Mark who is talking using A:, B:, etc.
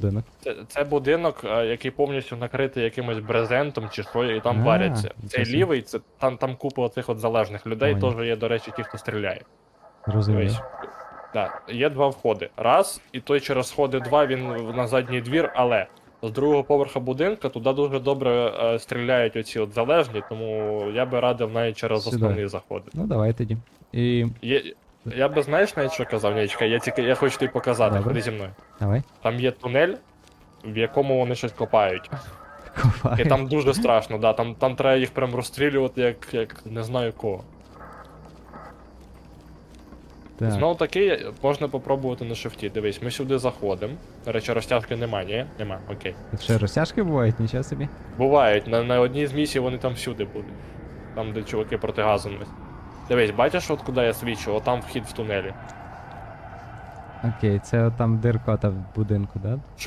A: будинок.
B: Це, це будинок, е, який повністю накритий якимось брезентом чи що, і там
A: А,
B: варяться. Цей лівий, це там, там купа оцих от залежних людей, теж є, до речі, ті, хто стріляє. Дивись. Так, є два входи. Раз, і той через сходи два, він на задній двір, але з другого поверха будинка туди дуже добре е, стріляють оці от залежні, тому я би радив навіть через
A: Сюди.
B: основний заходи.
A: Ну давай тоді. І.
B: Є, я би знаєш навіть що казав, Нічка, я тільки я хочу тобі показати,
A: Добре.
B: ходи зі мною.
A: Давай.
B: Там є тунель, в якому вони щось копають.
A: Копай.
B: І там дуже страшно, да, там, там треба їх прям розстрілювати, як, як не знаю кого.
A: Так.
B: Знову таки, можна попробувати на шифті. Дивись, ми сюди заходимо. До речі, розтяжки нема, ні? Нема, окей.
A: Тут ще розтяжки бувають, нічого собі.
B: Бувають, на, на одній з місій вони там всюди будуть. Там, де чуваки проти газу несуть. Дивись, бачиш, от куди я свічу? Отам вхід в тунелі.
A: Окей, це там диркота в будинку, да?
B: Щось